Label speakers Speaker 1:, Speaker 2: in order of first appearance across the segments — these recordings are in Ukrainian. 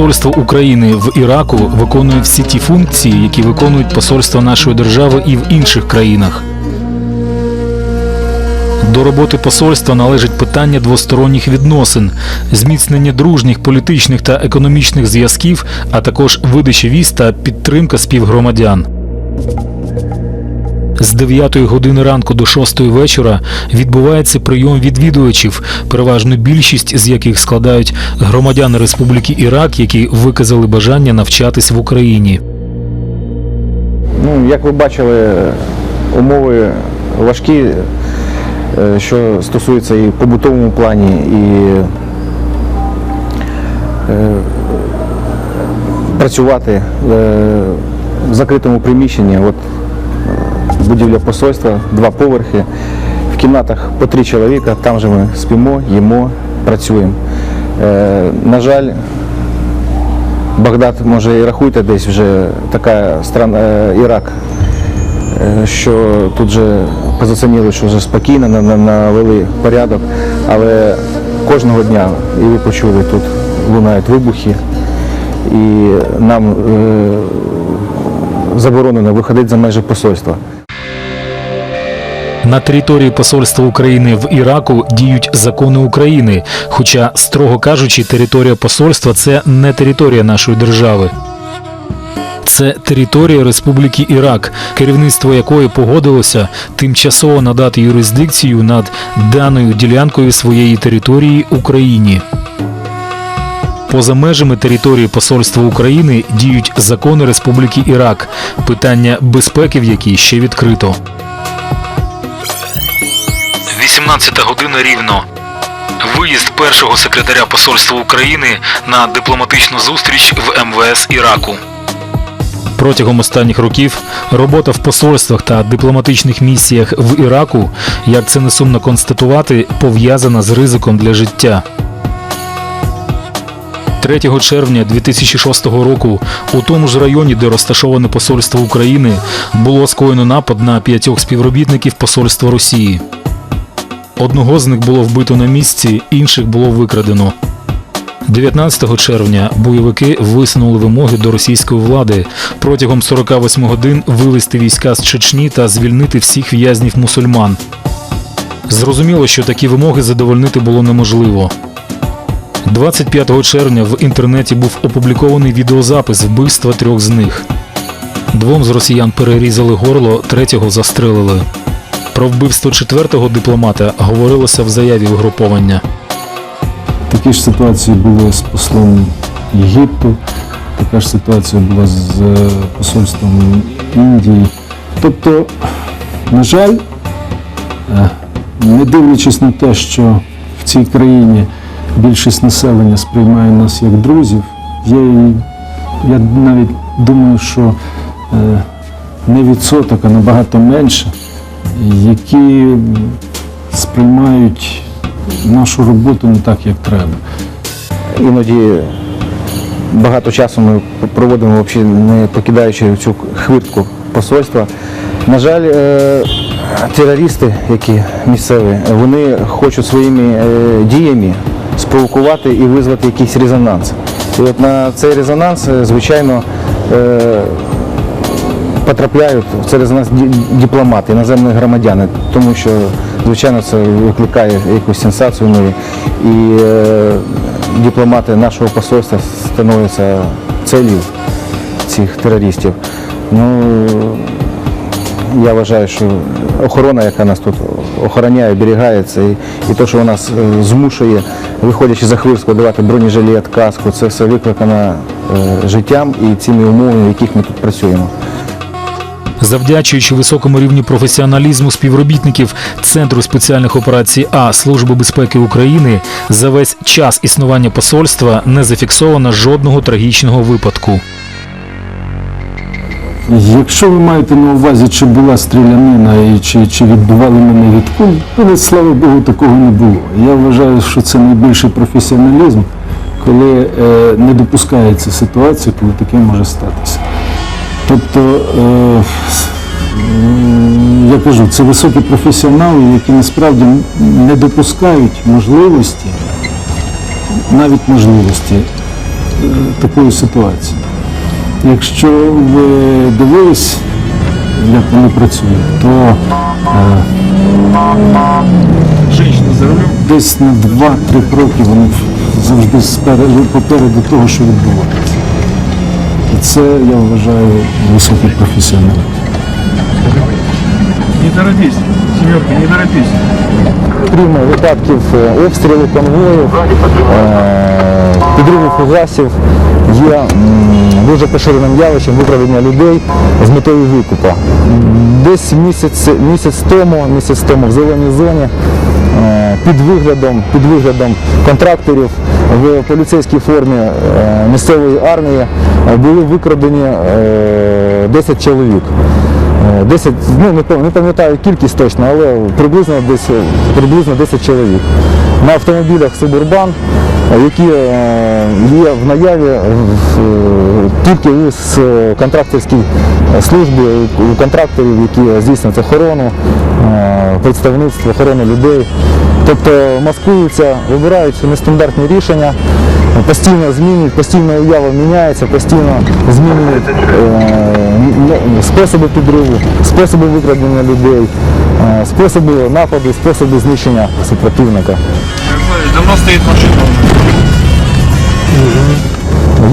Speaker 1: Посольство України в Іраку виконує всі ті функції, які виконують посольства нашої держави і в інших країнах. До роботи посольства належить питання двосторонніх відносин, зміцнення дружніх політичних та економічних зв'язків, а також видача віз та підтримка співгромадян. З 9 години ранку до 6 вечора відбувається прийом відвідувачів, переважну більшість з яких складають громадяни Республіки Ірак, які виказали бажання навчатись в Україні.
Speaker 2: Ну, як ви бачили, умови важкі, е, що стосується і побутовому плані, і е, працювати е, в закритому приміщенні. От будівля посольства, два поверхи. В кімнатах по три чоловіка, там же ми спимо, їмо, працюємо. Е, На жаль, Багдад, може, і рахуйте десь вже така страна е, Ірак, е, що тут вже позиціонували, що вже спокійно на- на- навели порядок, але кожного дня, і ви почули, тут лунають вибухи, і нам заборонено виходити за межі посольства.
Speaker 1: На території посольства України в Іраку діють закони України. Хоча, строго кажучи, територія посольства це не територія нашої держави. Це територія Республіки Ірак, керівництво якої погодилося тимчасово надати юрисдикцію над даною ділянкою своєї території Україні. Поза межами території посольства України діють закони Республіки Ірак, питання безпеки в якій ще відкрито. 18 година рівно. Виїзд першого секретаря посольства України на дипломатичну зустріч в МВС Іраку. Протягом останніх років робота в посольствах та дипломатичних місіях в Іраку, як це не сумно констатувати, пов'язана з ризиком для життя. 3 червня 2006 року у тому ж районі, де розташоване посольство України, було скоєно напад на п'ятьох співробітників посольства Росії. Одного з них було вбито на місці, інших було викрадено. 19 червня бойовики висунули вимоги до російської влади протягом 48 годин вивести війська з Чечні та звільнити всіх в'язнів мусульман. Зрозуміло, що такі вимоги задовольнити було неможливо. 25 червня в інтернеті був опублікований відеозапис вбивства трьох з них. Двом з росіян перерізали горло, третього застрелили. Про вбивство четвертого дипломата говорилося в заяві угруповання.
Speaker 3: Такі ж ситуації були з послом Єгипту, така ж ситуація була з посольством Індії. Тобто, на жаль, е, не дивлячись на те, що в цій країні більшість населення сприймає нас як друзів, є, я навіть думаю, що е, не відсоток, а набагато менше, які сприймають нашу роботу не так, як треба.
Speaker 2: Іноді багато часу ми проводимо не покидаючи цю хвиртку посольства. На жаль, е, терористи, які місцеві, вони хочуть своїми е, діями спровокувати і визвати якийсь резонанс. І от на цей резонанс, е, звичайно, потрапляють резонанс ді- дипломати, іноземні громадяни, тому що, звичайно, це викликає якусь сенсацію. І- е, дипломати нашого посольства становляться целью цих терористів. Ну, я вважаю, що охорона, яка нас тут охороняє, оберігається, і, і те, що вона нас змушує, виходячи за хвирську, давати бронежилет, каску, це все викликано е, життям і цими умовами, в яких ми тут працюємо.
Speaker 1: Завдячуючи високому рівню професіоналізму співробітників Центру спеціальних операцій А Служби безпеки України за весь час існування посольства не зафіксовано жодного трагічного випадку.
Speaker 3: Якщо ви маєте на увазі, чи була стрілянина і чи, чи відбивали мене від куль, але слава Богу, такого не було. Я вважаю, що це найбільший професіоналізм, коли е, не допускається ситуація, коли таке може статися. Тобто, е, я кажу, це високі професіонали, які насправді не допускають можливості, навіть можливості такою ситуацією. Якщо ви дивились, як вони працюють, то е, десь на 2-3 кроки вони завжди попереду того, що відбувається. Це я вважаю високий професіонал.
Speaker 4: Не торопись, семерка, не торопись.
Speaker 5: Крім випадків е, обстрілу конвою, е, підриву фугасів, є дуже поширеним явищем викрадення людей з метою викупа. Десь місяць, місяць тому, місяць тому в зеленій зоні е, під виглядом, під виглядом контракторів в поліцейській формі е, місцевої армії е, були викрадені е, 10 чоловік. Е, 10, ну не пам'ятаю кількість точно, але приблизно десь приблизно 10 чоловік. На автомобілях Субурбан, які е, є в наяві е, в- е, тільки у контракторській службі, у- контракторів, які здійснюють охорону, представництво, охорону людей. Тобто маскуються, вибирають нестандартні рішення, постійно змінюють, постійно уява міняється, постійно змінюють е, способи підриву, способи викрадення людей, е, способи нападу, способи знищення супротивника.
Speaker 4: Давно стоит машина.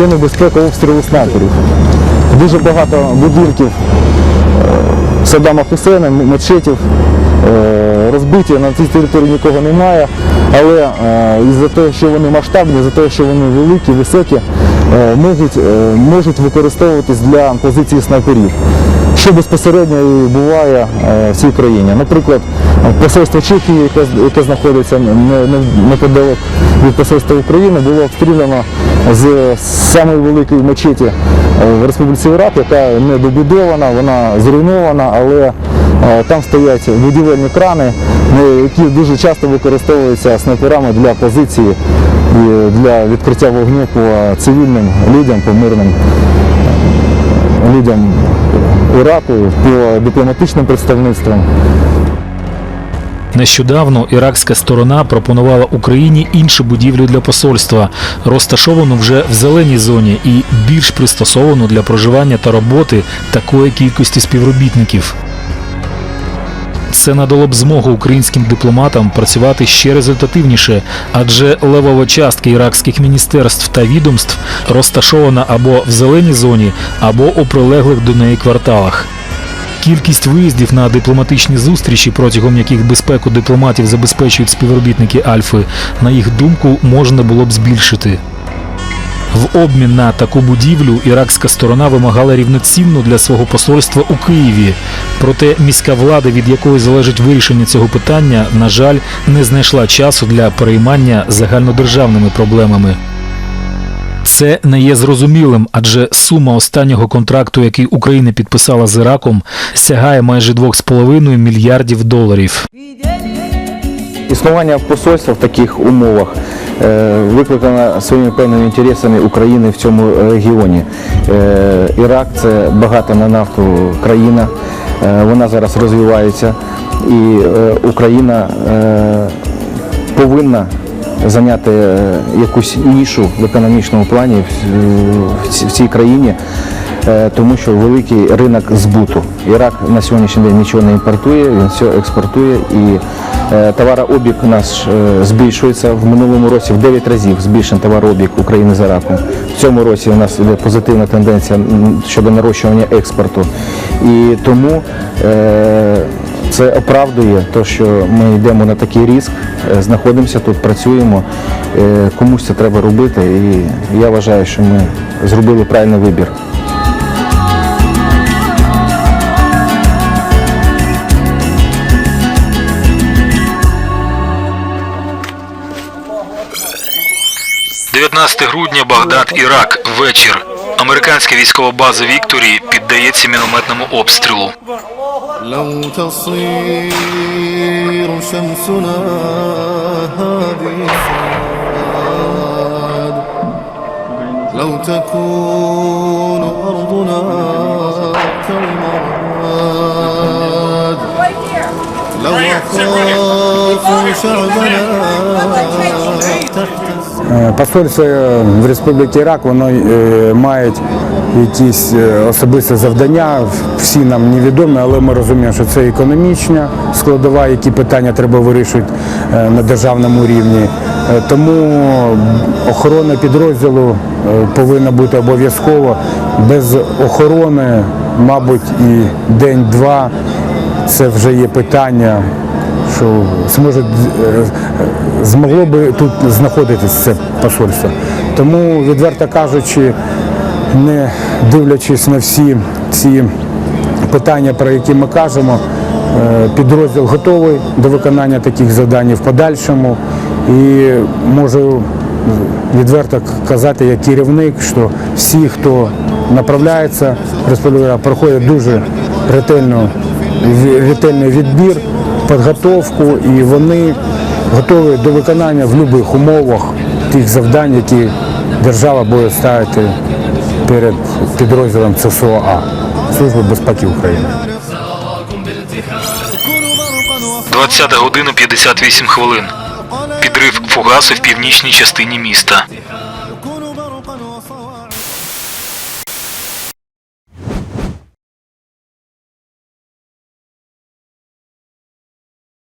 Speaker 5: Є небезпека обстрілу снайперів. Дуже багато будинків е, Саддама Хусейна, мечетів е, розбиті, на цій території нікого немає, але е, із-за того, що вони масштабні, за того, що вони великі, високі, можуть, можуть використовуватись для позиції снайперів. Що безпосередньо і буває е, в цій країні. Наприклад, посольство Чехії, яке, яке знаходиться не- не- від посольства України, було обстріляно з самої великої мечеті е, в Республіці Ірак, яка не добудована, вона зруйнована, але е, там стоять будівельні крани, які дуже часто використовуються снайперами для позиції і для відкриття вогню по цивільним людям, по мирним людям Іраку, по дипломатичним представництвам.
Speaker 1: Нещодавно іракська сторона пропонувала Україні іншу будівлю для посольства, розташовану вже в зеленій зоні і більш пристосовану для проживання та роботи такої кількості співробітників. Це надало б змогу українським дипломатам працювати ще результативніше, адже левова частка іракських міністерств та відомств розташована або в зеленій зоні, або у прилеглих до неї кварталах. Кількість виїздів на дипломатичні зустрічі, протягом яких безпеку дипломатів забезпечують співробітники Альфи, на їх думку, можна було б збільшити. В обмін на таку будівлю іракська сторона вимагала рівноцінну для свого посольства у Києві. Проте міська влада, від якої залежить вирішення цього питання, на жаль, не знайшла часу для переймання загальнодержавними проблемами. Це не є зрозумілим, адже сума останнього контракту, який Україна підписала з Іраком, сягає майже 2,5 мільярдів доларів.
Speaker 5: Існування посольства в таких умовах е, викликано своїми певними інтересами України в цьому регіоні. Е, Ірак це багата на нафту країна, е, вона зараз розвивається і Україна повинна зайняти якусь нішу в економічному плані в- в ці- в цій країні. Тому що великий ринок збуту. Ірак на сьогоднішній день нічого не імпортує, він все експортує і товарообіг наш е, збільшується. В минулому році в 9 разів збільшений товарообіг України з Іраком. В цьому році у нас йде позитивна тенденція щодо нарощування експорту. І тому е, це оправдує те, що ми йдемо на такий ризик, е, знаходимося тут, працюємо. Е, Комусь це треба робити, і я вважаю, що ми зробили правильний вибір.
Speaker 1: – 19 грудня, Багдад, Ірак, вечір. Американська військова база Вікторії піддається мінометному обстрілу.
Speaker 6: لو تصير شمسنا هذه السعاد لو تكون أرضنا كالمراد لو أخاف شعبنا
Speaker 7: تهتز
Speaker 8: Е, Посольство е, в Республіці Ірак воно е, має якісь е, особисті завдання. Всі нам невідомі, але ми розуміємо, що це економічна складова, які питання треба вирішувати е, на державному рівні. Е, Тому охорона підрозділу е, повинна бути обов'язково. Без охорони, мабуть, і день-два це вже є питання що зможе, е, змогло би тут знаходитись це посольство. Тому, відверто кажучи, не дивлячись на всі ці питання, про які ми кажемо, е, підрозділ готовий до виконання таких завдань в подальшому. І можу відверто казати як керівник, що всі, хто направляється проходять дуже ретельно, ретельний відбір, підготовку і вони готові до виконання в будь-яких умовах тих завдань, які держава буде ставити перед підрозділом ЦСОА Служби безпеки України.
Speaker 1: 20 година 58 хвилин. Підрив фугасу в північній частині міста.